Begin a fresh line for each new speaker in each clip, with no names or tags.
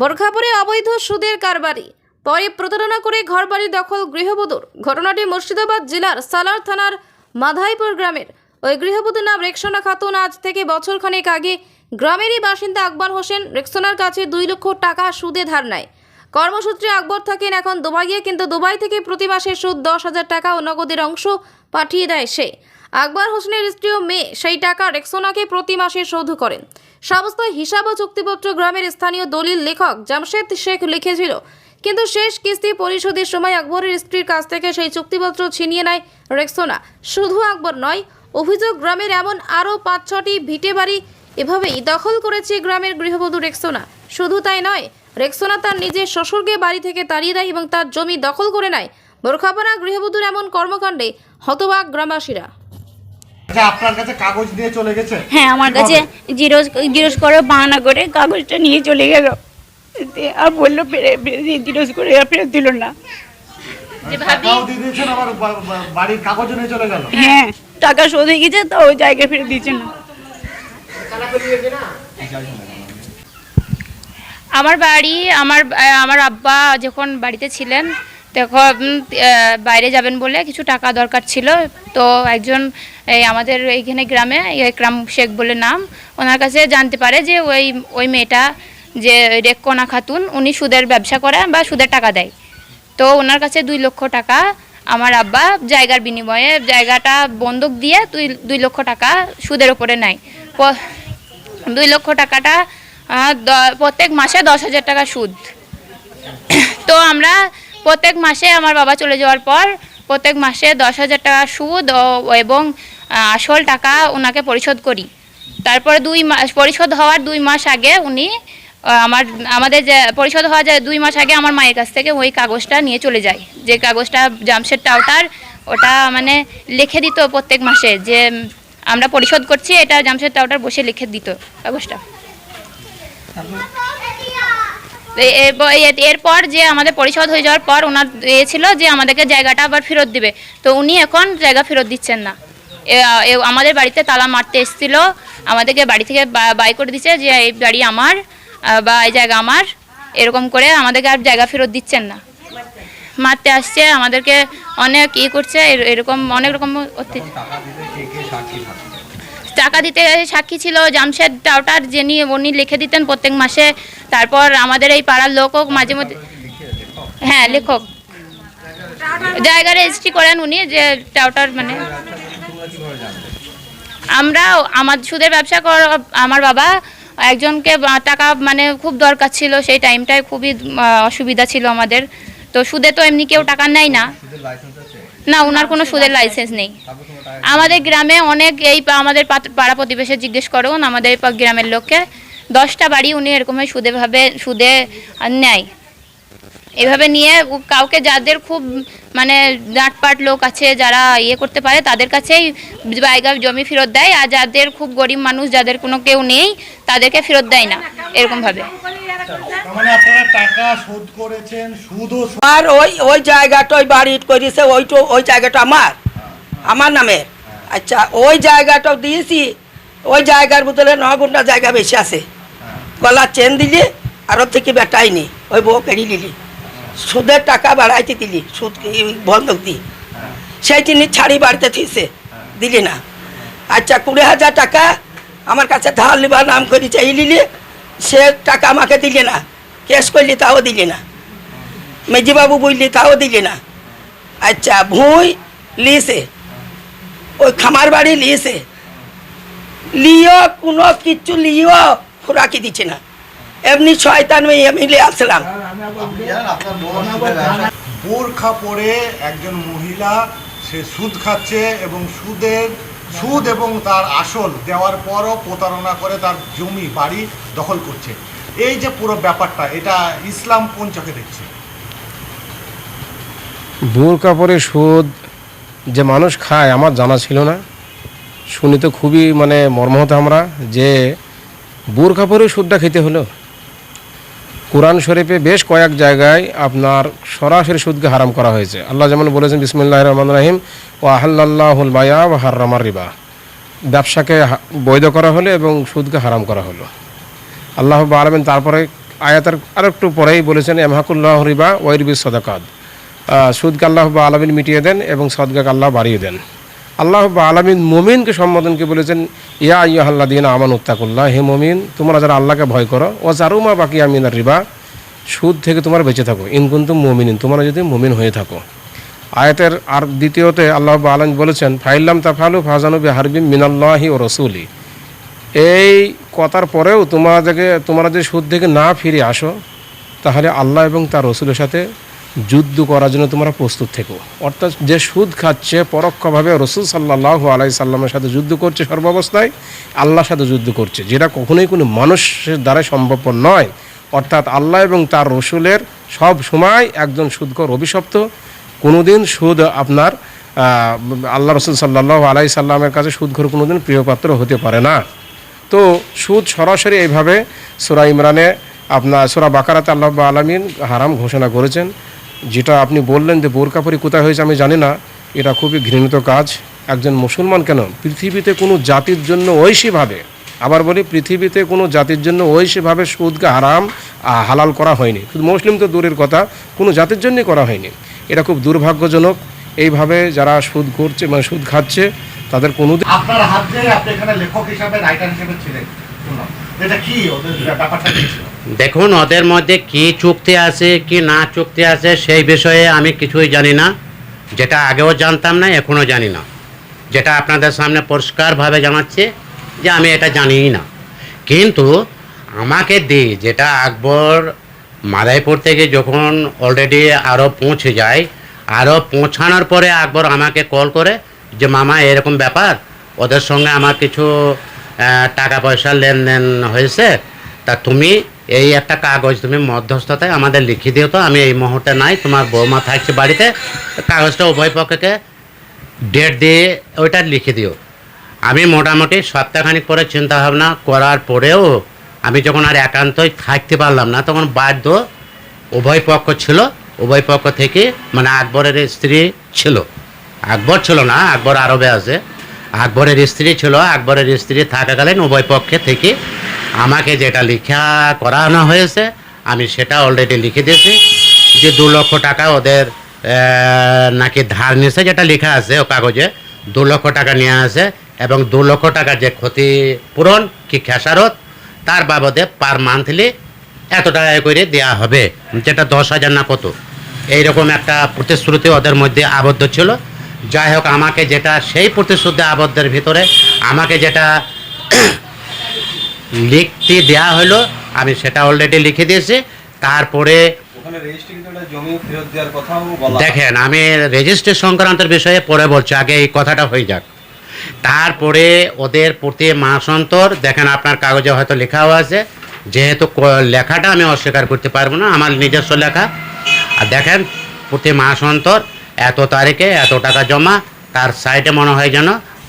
বোরখা পরে অবৈধ সুদের কারবারি। পরে প্রতারণা করে ঘরবাড়ি দখল গৃহবধূর। ঘটনাটি মুর্শিদাবাদ জেলার সালার থানার মাধাইপুর গ্রামের। ওই গৃহবধূর নাম রেক্সোনা খাতুন। আজ থেকে বছর খানেক আগে গ্রামেরই বাসিন্দা আকবর হোসেন রেক্সোনার কাছে দুই লক্ষ টাকা সুদে ধার নেয়। কর্মসূত্রে আকবর থাকেন এখন দুবাইয়ে, কিন্তু দুবাই থেকে প্রতি মাসে সুদ দশ হাজার টাকা ও নগদের অংশ পাঠিয়ে দেয় সে। আকবর হোসেনের স্ত্রী ও মেয়ে সেই টাকা রেক্সোনাকে প্রতি মাসে শোধ করেন। সমস্ত হিসাব ও চুক্তিপত্র গ্রামের স্থানীয় দলিল লেখক জামশেদ শেখ লিখেছিল, কিন্তু শেষ কিস্তি পরিশোধের সময় আকবরের স্ত্রীর কাছ থেকে সেই চুক্তিপত্র ছিনিয়ে নেয় রেক্সোনা। শুধু আকবর নয়, অভিযোগ গ্রামের এমন আরও পাঁচ ছটি ভিটে বাড়ি এভাবেই দখল করেছে গ্রামের গৃহবধূ রেক্সোনা। শুধু তাই নয়, রেক্সোনা তার নিজের শ্বশুরকে বাড়ি থেকে তাড়িয়ে দেয় এবং তার জমি দখল করে নেয়। বোরখাপাড়া গৃহবধূর এমন কর্মকাণ্ডে হতবাক গ্রামবাসীরা।
আপনার কাছে কাগজ দিয়ে চলে গেছে?
হ্যাঁ আমার কাছে করে বাহানা করে কাগজটা নিয়ে চলে গেল। আর বলল করে আর ফেরত দিল না।
টাকাও দিয়ে দিয়েছেন আবার বা- বা- বাড়ির কাগজও নিয়ে চলে গেল?
হ্যাঁ টাকা শোধ হয়ে গেছে তো ওই জায়গায় ফেরত দিচ্ছে না।
আমার বাড়ি আমার আমার আব্বা যখন বাড়িতে ছিলেন তখন বাইরে যাবেন বলে কিছু টাকা দরকার ছিল। তো একজন, এই আমাদের এইখানে গ্রামে একরাম শেখ বলে নাম, ওনার কাছে জানতে পারে যে ওই ওই মেয়েটা যে রেকনা খাতুন, উনি সুদের ব্যবসা করে বা সুদের টাকা দেয়। তো ওনার কাছে দুই লক্ষ টাকা, আমার আব্বা জায়গার বিনিময়ে জায়গাটা বন্ধক দিয়ে দুই দুই লক্ষ টাকা সুদের ওপরে নেয়। দুই লক্ষ টাকাটা প্রত্যেক মাসে দশ হাজার টাকা সুদ। তো আমরা প্রত্যেক মাসে আমার বাবা চলে যাওয়ার পর প্রত্যেক মাসে দশ হাজার টাকা সুদ এবং আসল টাকা ওনাকে পরিশোধ করি। তারপরে দুই মাস পরিশোধ হওয়ার দুই মাস আগে উনি আমার, আমাদের যে, পরিশোধ হওয়া যায় দুই মাস আগে আমার মায়ের কাছ থেকে ওই কাগজটা নিয়ে চলে যায়। যে কাগজটা জামশেদ টাউটার ওটা মানে লিখে দিত প্রত্যেক মাসে যে, আমরা পরিশোধ করছি, এটা জামশেদ টাউটার বসে লিখে দিত কাগজটা। এ- এরপর- যে আমাদের পরিশোধ হয়ে যাওয়ার পর ওনার এ ছিল যে আমাদেরকে জায়গাটা আবার ফেরত দিবে। তো উনি এখন জায়গা ফেরত দিচ্ছেন না। আমাদের বাড়িতে তালা মারতে এসেছিল। আমাদেরকে বাড়ি থেকে বাই করে দিচ্ছে যে, এই বাড়ি আমার বা, এই জায়গা আমার। এরকম করে আমাদেরকে আর জায়গা ফেরত দিচ্ছেন না। মারতে আসছে, আমাদেরকে অনেক ই করছে, এর- এরকম, অনেক রকম টাকা দিতে সাক্ষী ছিল, জামশেদ টাউটার যিনি, উনি লিখে দিতেন প্রত্যেক মাসে। তারপর আমাদের এই পাড়ার লোকও মাঝে মধ্যে হ্যাঁ লেখক। জায়গা রেজিস্ট্রি করেন উনি, যে টাউটার মানে আমরা আমার সুদের ব্যবসা কর আমার বাবা একজনকে টাকা মানে খুব দরকার ছিল, সেই টাইমটায় খুবই অসুবিধা ছিল আমাদের। তো সুদে তো এমনি কেউ টাকা নেয় না। না ওনার কোনো সুদের লাইসেন্স নেই। আমাদের গ্রামে অনেক এই আমাদের পাড়া প্রতিবেশে জিজ্ঞেস করুন, আমাদের গ্রামের লোককে। দশটা বাড়ি উনি এরকমই সুদে ভাবে, সুদে নেয়। এভাবে নিয়ে কাউকে যাদের খুব মানে ডাঁটপাট লোক আছে, যারা ইয়ে করতে পারে, তাদের কাছেই জায়গা, জমি ফেরত দেয়। আর যাদের খুব গরিব মানুষ, যাদের কোনো কেউ নেই, তাদেরকে ফেরত দেয় না এরকমভাবে
মানে আপনারা টাকা শোধ করেছেন সুদও
আর ওই ওই জায়গাটা ওই বাড়ি করেছে ওইটো ওই জায়গাটা আমার আমার নামে আচ্ছা ওই জায়গাটাও দিয়েছি ওই জায়গার বদলে ন ঘণ্টা জায়গা বেশি আছে। গলার চেন দিলি আর ওর থেকে বেটাইনি ওই বউ কেড়ে নিলি। সুদের টাকা বাড়াইতে দিলি সুদ কি- বন্ধক দি। সেই তিনি ছাড়ি বাড়িতে থিসে দিলি না। আচ্ছা কুড়ি হাজার টাকা আমার কাছে ধার লিবার নাম করি চাই নিলি সে টাকা আমাকে দিলে না। কেস করলি তাও দিলি না। মেজিবাবু বুঝলি তাও দিলি না। আচ্ছা ভুঁই লিসে ওই খামার বাড়ি লিসে লিও, কোনো কিচ্ছু লিও, খোরাকি দিচ্ছে না। এমনি শয়তান মেয়ে মিলে আসলাম।
বোরখা পরে একজন মহিলা, সে সুদ খাচ্ছে এবং সুদের সুদ এবং তার আসল দেওয়ার পরও প্রতারণা করে তার জমি, বাড়ি দখল করছে। এই যে পুরো ব্যাপারটা, এটা ইসলাম কোন চোখে দেখছে?
বোর কাপড়ে সুদ যে মানুষ খায়, আমার জানা ছিল না। শুনি তো খুবই মানে মর্মাহত আমরা যে বোর কাপড়ে সুদটা খেতে হলো। কোরআন শরীফে বেশ কয়েক জায়গায় আপনার সরাসরি সুদকে হারাম করা হয়েছে। আল্লাহ যেমন বলেছেন বিসমুল্লাহ রহমান রাহিম ও আহাল্লাহুল বায়া বা হার্রামার রিবা। ব্যবসাকে বৈধ করা হলো এবং সুদকে হারাম করা হলো। আল্লাহ আলমেন তারপরে আয়াতের আর একটু পরেই বলেছেন এমহাকুল্লাহ রিবা ওয়াইরবি সদাকাত। সুদকে আল্লাহ আলমিন মিটিয়ে দেন এবং সদকাকে আল্লাহ বাড়িয়ে দেন। আল্লাহ আলমিন মমিনকে সম্বোধনকে বলেছেন, ইয়া ইয়াহাল্লা দিন আমান উত্তাকুল্লাহ হে মমিন, তোমরা যারা আল্লাহকে ভয় করো ও জারুমা বাকি আমিনার রিবা, সুদ থেকে তোমরা বেঁচে থাকো। ইনকুন্তুম মমিনিন, তোমরা যদি মমিন হয়ে থাকো। আয়াতের আর দ্বিতীয়তে আল্লাহ আলম বলেছেন ফাইল্লাম তাফালু ফাজানুবি হারবিম মিনাল্লাহি ও রসুলি। এই কথার পরেও তোমাদেরকে, তোমরা যদি সুদ থেকে না ফিরে আসো, তাহলে আল্লাহ এবং তার রসুলের সাথে যুদ্ধ করার জন্য তোমরা প্রস্তুত থেকো। অর্থাৎ যে সুদ খাচ্ছে, পরোক্ষভাবে রসুল সাল্লাহ আলাই সাল্লামের সাথে যুদ্ধ করছে সর্বাবস্থায়, আল্লাহর সাথে যুদ্ধ করছে। যেটা কখনোই কোনো মানুষের দ্বারা সম্ভবপর নয়। অর্থাৎ আল্লাহ এবং তার রসুলের সব সময় একজন সুদকর অভিশপ্ত। কোনোদিন সুদ আপনার আল্লাহ রসুল সাল্লাহ আলাই সাল্লামের কাছে সুদঘর কোনোদিন প্রিয়পাত্র হতে পারে না। তো সুদ সরাসরি এইভাবে সুরা ইমরানে আপনার, সুরা বাকারাতে আল্লাহ আলমিন হারাম ঘোষণা করেছেন। যেটা আপনি বললেন যে বোরকাপরি কোথায় হয়েছে আমি জানি না, এটা খুবই ঘৃণিত কাজ। একজন মুসলমান কেন? পৃথিবীতে কোনো জাতির জন্য ঐশীভাবে, আবার বলি পৃথিবীতে কোনো জাতির জন্য ঐশীভাবে সুদকে হারাম হালাল করা হয়নি। শুধু মুসলিম তো দূরের কথা, কোনো জাতির জন্যই করা হয়নি। এটা খুব দুর্ভাগ্যজনক। এইভাবে যারা সুদ করছে মানে সুদ খাচ্ছে, তাদের কোনো
আপনার হাত দিয়ে আপনি এখানে লেখক হিসাবে, রাইটার হিসেবে ছিলেন। এটা কি ব্যাপারটা
দেখুন, ওদের মধ্যে কি চুক্তি আছে, কি না চুক্তি আছে, সেই বিষয়ে আমি কিছুই জানি না। যেটা আগেও জানতাম না, এখনও জানি না। যেটা আপনাদের সামনে পরিষ্কারভাবে জানাচ্ছে যে আমি এটা জানিই না। কিন্তু আমাকে দি যেটা আকবর মাদাইপুর থেকে যখন অলরেডি আরও পৌঁছে যায় আরও পৌঁছানোর পরে আকবর আমাকে কল করে যে, মামা, এরকম ব্যাপার? ওদের সঙ্গে আমার কিছু টাকা পয়সা লেনদেন হয়েছে? তা তুমি এই একটা কাগজ তুমি মধ্যস্থতায় আমাদের লিখে দিও তো, আমি এই মুহূর্তে নাই, তোমার বৌমা থাকছে বাড়িতে, কাগজটা উভয় পক্ষকে ডেট দিয়ে ওইটা লিখে দিও। আমি মোটামুটি সপ্তাহখানিক পরে চিন্তা ভাবনা করার পরেও আমি যখন আর একান্তই থাকতে পারলাম না, তখন বাধ্য উভয় পক্ষ ছিল, উভয় পক্ষ থেকে মানে আকবরের স্ত্রী ছিল। আকবর ছিল না, আকবর আরবে আছে। আকবরের স্ত্রী ছিল, আকবরের স্ত্রী থাকাকালীন উভয় পক্ষে থেকে আমাকে যেটা লেখা করানো হয়েছে, আমি সেটা অলরেডি লিখে দিয়েছি। যে দু লক্ষ টাকা ওদের নাকি ধার নিয়েছে, যেটা লেখা আছে ও কাগজে, দু লক্ষ টাকা নিয়ে আসে এবং দু লক্ষ টাকার যে ক্ষতিপূরণ কি খেসারত, তার বাবদে পার মান্থলি এত টাকা করে দেওয়া হবে, যেটা দশ হাজার না কত। এইরকম একটা প্রতিশ্রুতি ওদের মধ্যে আবদ্ধ ছিল। যাই হোক, আমাকে যেটা, সেই প্রতিশ্রুতি আবদ্ধের ভিতরে আমাকে যেটা লিখতে দেওয়া হলো আমি সেটা অলরেডি লিখে দিয়েছি। তারপরে। দেখেন আমি রেজিস্ট্রি সংক্রান্তের বিষয়ে পরে বলছি আগে এই কথাটা হয়ে যাক। তারপরে ওদের প্রতি মাস অন্তর দেখেন আপনার কাগজে হয়তো লেখাও আছে যেহেতু লেখাটা আমি অস্বীকার করতে পারব না আমার নিজস্ব লেখা। আর দেখেন প্রতি মাস অন্তর এত তারিখে এত টাকা জমা তার সাইডে মনে হয় যেন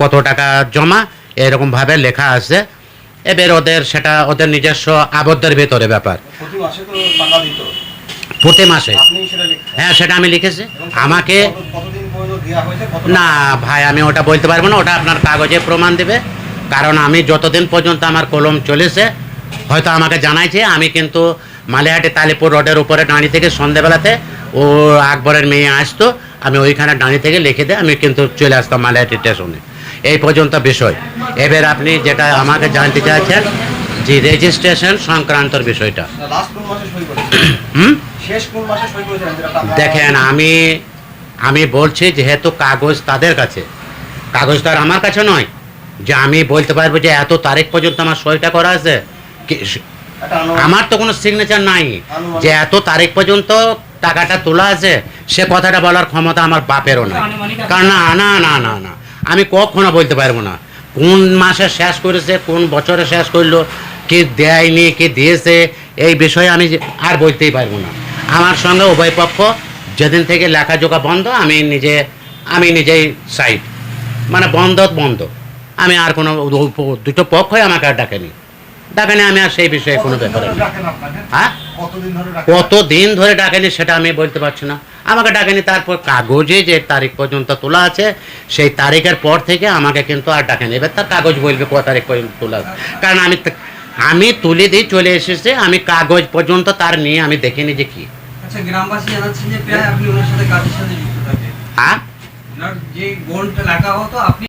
কত টাকা জমা এরকমভাবে লেখা আছে। এবার ওদের সেটা ওদের নিজস্ব আবদ্ধের ভেতরে ব্যাপার।
প্রতি মাসে।
হ্যাঁ সেটা আমি লিখেছি। আমাকে না ভাই আমি ওটা বলতে পারব না। ওটা আপনার কাগজে প্রমাণ দেবে। কারণ আমি যতদিন পর্যন্ত আমার কলম চলেছে হয়তো আমাকে জানাইছে আমি কিন্তু মালিহাটি তালিপুর রোডের উপরে ডাঁড়ি থেকে সন্ধেবেলাতে ও আকবরের মেয়ে আসতো। আমি ওইখানে ডাঁড়ি থেকে লিখে দিয়ে আমি কিন্তু চলে আসতাম মালিহাটি স্টেশনে। এই পর্যন্ত বিষয়। এবার আপনি যেটা আমাকে জানতে চাইছেন যে রেজিস্ট্রেশন সংক্রান্তর বিষয়টা। দেখেন আমি আমি বলছি যেহেতু কাগজ তাদের কাছে। কাগজ তো আর আমার কাছে নয়। যে আমি বলতে পারব যে এত তারিখ পর্যন্ত আমার সইটা করা আছে। আমার তো কোনো সিগনেচার নাই। যে এত তারিখ পর্যন্ত টাকাটা তোলা আছে। সে কথাটা বলার ক্ষমতা আমার বাপেরও না কারণ না না না না না। আমি কখনো বলতে পারব না। কোন মাসে শেষ করেছে কোন বছরে শেষ করল কে দেয়নি কে দিয়েছে এই বিষয়ে আমি আর বলতেই পারব না। আমার সঙ্গে উভয় পক্ষ যেদিন থেকে লেখাজোখা বন্ধ আমি নিজে আমি নিজেই সাইড মানে বন্ধ বন্ধ। আমি আর কোনো দুটো পক্ষই আমাকে আর ডাকেনি। ডাকেনি আমি আর সেই বিষয়ে কোনো ব্যাপারে। হ্যাঁ?
কতদিন ধরে
কত দিন ধরে ডাকেনি সেটা আমি বলতে পারছি না। আমাকে ডাকেনি তারপর কাগজে যে তারিখ পর্যন্ত তোলা আছে সেই তারিখের পর থেকে আমাকে কিন্তু আর ডাকেনি। এবার তার কাগজ বলবে ক তারিখ পর্যন্ত তোলা কারণ আমি আমি তুলে দিয়ে চলে এসেছে আমি কাগজ পর্যন্ত তার নিয়ে আমি দেখিনি যে কি।
আচ্ছা
হ্যাঁ?
যে বন্ড লেখা হতো আপনি